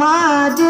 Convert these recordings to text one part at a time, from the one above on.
chamado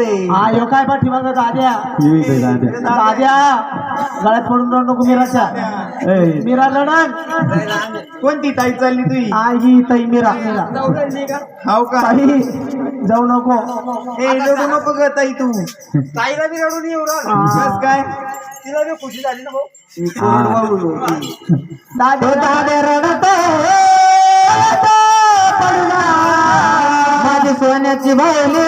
एवढे हा यो काय पाठीमागचा दाद्या दाद्या गळ्यात पडून राहू नको मीराच्या. मीरा लढण. कोणती ताई चालली तुझी? हा ही ताई मीरा. हाव का? जाऊ नको. हे रडू नको ग ताई तू. ताईला बी रडून येऊ काय? तिला बी खुशी झाली ना भाऊ. दादा दादा हो, रडतो सोन्याची भावली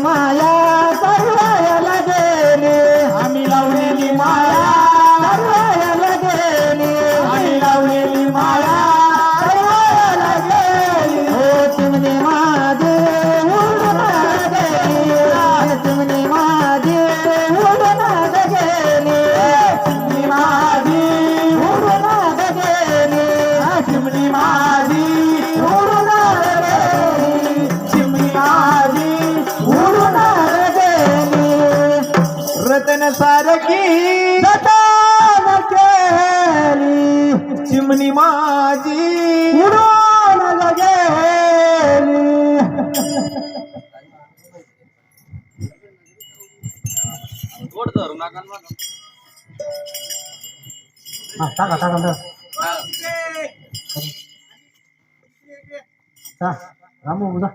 মায়া सारखी केली. चिमणी माझी उडून लगेली. रामू जा